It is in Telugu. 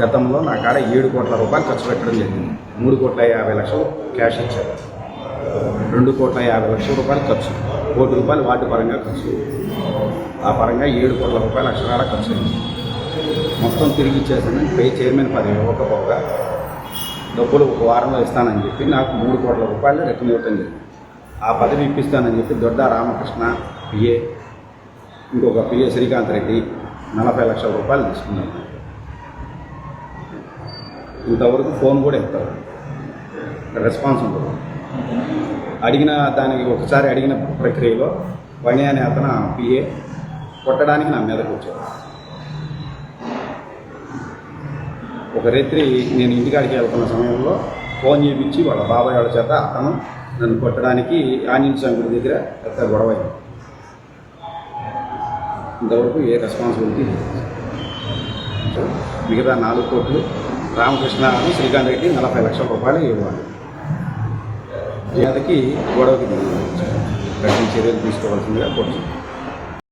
గతంలో నా కాడ ఏడు కోట్ల రూపాయలు ఖర్చు పెట్టడం జరిగింది. మూడు కోట్ల యాభై లక్షలు క్యాష్ ఇచ్చారు. రెండు కోట్ల యాభై లక్షల రూపాయలు ఖర్చు. కోటి రూపాయలు వాటి పరంగా ఖర్చు. ఆ పరంగా ఏడు కోట్ల రూపాయలు అక్షరాల ఖర్చు అయింది. మొత్తం తిరిగి ఇచ్చేసాను. పే చైర్మన్ పదవి ఇవ్వకపోగా డబ్బులు ఒక వారంలో ఇస్తానని చెప్పి నాకు మూడు కోట్ల రూపాయలు రిటర్న్ ఇవ్వటం జరిగింది. ఆ పదవి ఇప్పిస్తానని చెప్పి దొడ్డ రామకృష్ణ పిఏ ఇంకొక పిఏ శ్రీకాంత్ రెడ్డి నలభై లక్షల రూపాయలు తీసుకున్నాను ఇంతవరకు ఫోన్ కూడా ఎత్తారు రెస్పాన్స్ ఉండదు. అడిగిన దానికి ఒకసారి అడిగిన ప్రక్రియలో వణి అనే అతను పిఏ కొట్టడానికి నా మీదకు వచ్చాడు. ఒక రాత్రి నేను ఇంటికాడికి వెళ్తున్న సమయంలో ఫోన్ చేయించి వాళ్ళ బాబాయ్ వాళ్ళ చేత అతను నన్ను కొట్టడానికి ఆంజనేయ స్వామి గుడి దగ్గర పెద్ద గొడవ అయింది. ఇంతవరకు ఏ రెస్పాన్సిబిలిటీ మిగతా నాలుగు కోట్లు రామకృష్ణ శ్రీకాంత్ రెడ్డి నలభై లక్షల రూపాయలు ఇవ్వాలి. జాతికి గొడవకి దిగి చర్యలు తీసుకోవాల్సిందిగా కోరుతున్నాను